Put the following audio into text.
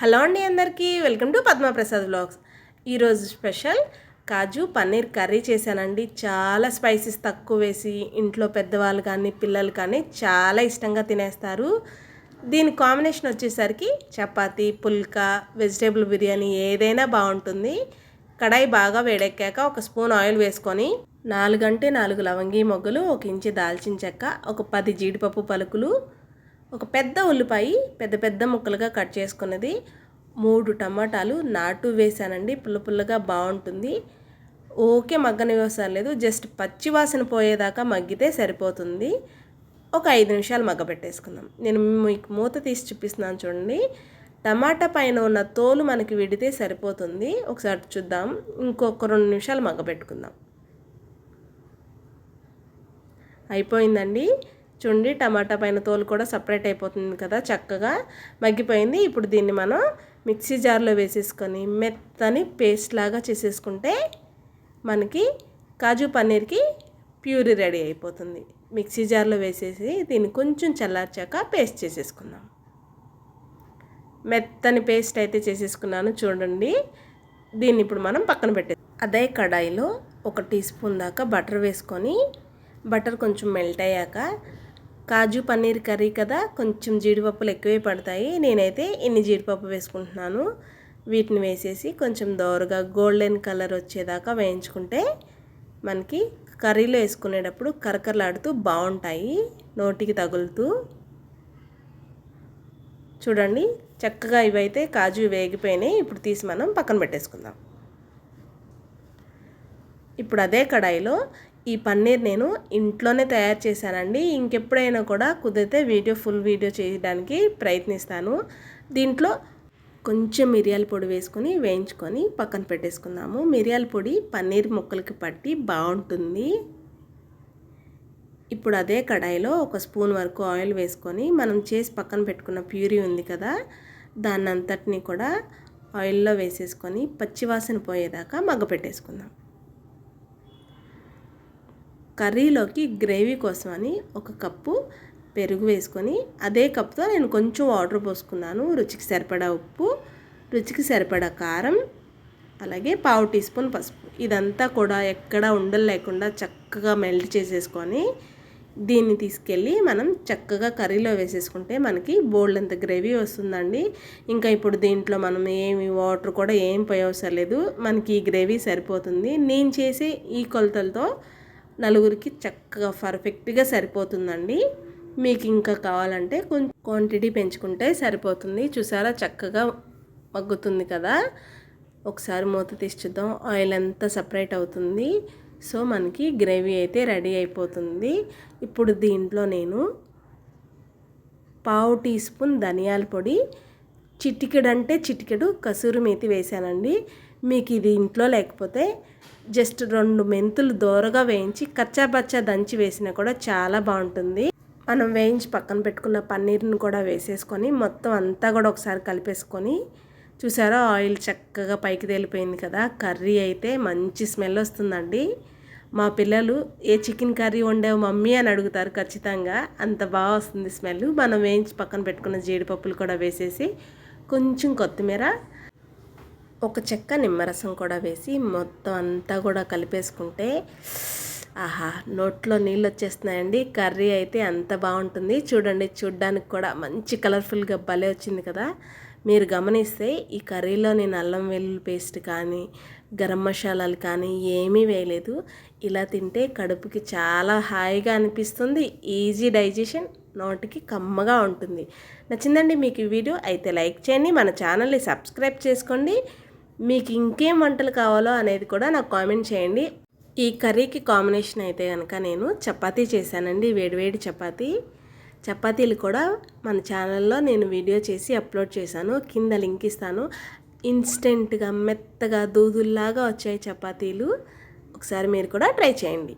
Hello అండి అందరికీ welcome to Padmaprasad vlogs. ఈరోజు స్పెషల్ కాజు పన్నీర్ కర్రీ చేశానండి. చాలా స్పైసెస్ తక్కువ వేసి ఇంట్లో పెద్దవాళ్ళు కానీ పిల్లలు కానీ చాలా ఇష్టంగా తినేస్తారు. దీని కాంబినేషన్ వచ్చేసరికి చపాతి పుల్కా వెజిటేబుల్ బిర్యానీ ఏదైనా బాగుంటుంది. కడాయి బాగా వేడెక్కాక ఒక స్పూన్ ఆయిల్ వేసుకొని నాలుగంటే నాలుగు లవంగి మొగ్గలు ఒక ఇంచి దాల్చిన చెక్క ఒక పది జీడిపప్పు పలుకులు ఒక పెద్ద ఉల్లిపాయ పెద్ద పెద్ద ముక్కలుగా కట్ చేసుకున్నది. మూడు టమాటాలు నాటు వేసానండి పుల్ల పుల్లగా బాగుంటుంది. ఓకే మగ్గనివ్వసరం లేదు. జస్ట్ పచ్చి వాసన పోయేదాకా మగ్గితే సరిపోతుంది. ఒక ఐదు నిమిషాలు మగ్గబెట్టేసుకుందాం. నేను మీకు మూత తీసి చూపిస్తున్నాను చూడండి. టమాటా పైన ఉన్న తోలు మనకి విడితే సరిపోతుంది. ఒకసారి చూద్దాం. ఇంకొక రెండు నిమిషాలు మగ్గ పెట్టుకుందాం అయిపోయిందండి. చూడండి టమాటా పైన తోలు కూడా సపరేట్ అయిపోతుంది కదా చక్కగా మగ్గిపోయింది. ఇప్పుడు దీన్ని మనం మిక్సీ జార్లో వేసేసుకొని మెత్తని పేస్ట్ లాగా చేసేసుకుంటే మనకి కాజు పన్నీర్కి ప్యూరీ రెడీ అయిపోతుంది. మిక్సీ జార్లో వేసేసి దీన్ని కొంచెం చల్లార్చాక పేస్ట్ చేసేసుకుందాం. మెత్తని పేస్ట్ అయితే చేసేసుకున్నాను చూడండి. దీన్ని ఇప్పుడు మనం పక్కన పెట్టే అదే కడాయిలో ఒక టీ స్పూన్ దాకా బటర్ వేసుకొని బటర్ కొంచెం మెల్ట్ అయ్యాక కాజు పన్నీర్ కర్రీ కదా కొంచెం జీడిపప్పులు ఎక్కువే పడతాయి. నేనైతే ఇన్ని జీడిపప్పు వేసుకుంటున్నాను. వీటిని వేసేసి కొంచెం దోరగా గోల్డెన్ కలర్ వచ్చేదాకా వేయించుకుంటే మనకి కర్రీలో వేసుకునేటప్పుడు కరకరలాడుతూ బాగుంటాయి నోటికి తగులుతూ. చూడండి చక్కగా ఇవైతే కాజు వేగిపోయినాయి. ఇప్పుడు తీసి మనం పక్కన పెట్టేసుకుందాం. ఇప్పుడు అదే కడాయిలో ఈ పన్నీర్ నేను ఇంట్లోనే తయారు చేశానండి. ఇంకెప్పుడైనా కూడా కుదిరితే వీడియో ఫుల్ వీడియో చేయడానికి ప్రయత్నిస్తాను. దీంట్లో కొంచెం మిరియాల పొడి వేసుకొని వేయించుకొని పక్కన పెట్టేసుకుందాము. మిరియాల పొడి పన్నీర్ ముక్కలకి పట్టి బాగుంటుంది. ఇప్పుడు అదే కడాయిలో ఒక స్పూన్ వరకు ఆయిల్ వేసుకొని మనం చేసి పక్కన పెట్టుకున్న ప్యూరీ ఉంది కదా దాన్ని అంతటిని కూడా ఆయిల్లో వేసేసుకొని పచ్చివాసన పోయేదాకా మగ్గ పెట్టేసుకుందాం కర్రీలోకి గ్రేవీ కోసమని ఒక కప్పు పెరుగు వేసుకొని అదే కప్తో నేను కొంచెం వాటర్ పోసుకున్నాను. రుచికి సరిపడా ఉప్పు రుచికి సరిపడా కారం అలాగే పావు టీ స్పూన్ పసుపు. ఇదంతా కూడా ఎక్కడ ఉండలు లేకుండా చక్కగా మెల్ట్ చేసేసుకొని దీన్ని తీసుకెళ్ళి మనం చక్కగా కర్రీలో వేసేసుకుంటే మనకి బోల్డ్ అంత గ్రేవీ వస్తుందండి. ఇంకా ఇప్పుడు దీంట్లో మనం ఏమి వాటర్ కూడా ఏం పోయవసరం లేదు. మనకి ఈ గ్రేవీ సరిపోతుంది. నేను చేసే ఈ కొలతలతో నలుగురికి చక్కగా పర్ఫెక్ట్గా సరిపోతుందండి. మీకు ఇంకా కావాలంటే కొంచెం క్వాంటిటీ పెంచుకుంటే సరిపోతుంది. చూసారా? చక్కగా మగ్గుతుంది కదా? ఒకసారి మూత తీసి చూద్దాం. ఆయిల్ అంతా సపరేట్ అవుతుంది. సో మనకి గ్రేవీ అయితే రెడీ అయిపోతుంది. ఇప్పుడు దీంట్లో నేను పావు టీ స్పూన్ ధనియాల పొడి చిటికెడు అంటే చిటికెడు కసూరి మేతి వేసానండి. మీకు ఇది ఇంట్లో లేకపోతే జస్ట్ రెండు మెంతులు దోరగా వేయించి కచ్చాపచ్చా దంచి వేసినా కూడా చాలా బాగుంటుంది. మనం వేయించి పక్కన పెట్టుకున్న పన్నీర్ని కూడా వేసేసుకొని మొత్తం అంతా కూడా ఒకసారి కలిపేసుకొని చూసారా ఆయిల్ చక్కగా పైకి తేలిపోయింది కదా. కర్రీ అయితే మంచి స్మెల్ వస్తుందండి. మా పిల్లలు ఏ చికెన్ కర్రీ వండావు మమ్మీ? అని అడుగుతారు ఖచ్చితంగా. అంత బాగా వస్తుంది స్మెల్. మనం వేయించి పక్కన పెట్టుకున్న జీడిపప్పులు కూడా వేసేసి కొంచెం కొత్తిమీర ఒక చెక్క నిమ్మరసం కూడా వేసి మొత్తం అంతా కూడా కలిపేసుకుంటే ఆహా నోట్లో నీళ్ళు వచ్చేస్తున్నాయండి కర్రీ అయితే అంత బాగుంటుంది. చూడండి చూడ్డానికి కూడా మంచి కలర్ఫుల్గా భలే వచ్చింది కదా. మీరు గమనిస్తే ఈ కర్రీలో నేను అల్లం వెల్లుల్లి పేస్ట్ కానీ గరం మసాలాలు కానీ ఏమీ వేయలేదు. ఇలా తింటే కడుపుకి చాలా హాయిగా అనిపిస్తుంది. ఈజీ డైజెషన్ నోటికి కమ్మగా ఉంటుంది. నచ్చిందండి మీకు ఈ వీడియో అయితే లైక్ చేయండి. మన ఛానల్ని సబ్స్క్రైబ్ చేసుకోండి. మీకు ఇంకేం వంటలు కావాలో అనేది కూడా నాకు కామెంట్ చేయండి. ఈ కర్రీకి కాంబినేషన్ అయితే కనుక నేను చపాతీ చేశానండి. వేడివేడి చపాతీ. చపాతీలు కూడా మన ఛానల్లో నేను వీడియో చేసి అప్లోడ్ చేశాను. కింద లింక్ ఇస్తాను. ఇన్స్టెంట్గా మెత్తగా దూదుల్లాగా వచ్చాయి చపాతీలు. ఒకసారి మీరు కూడా ట్రై చేయండి.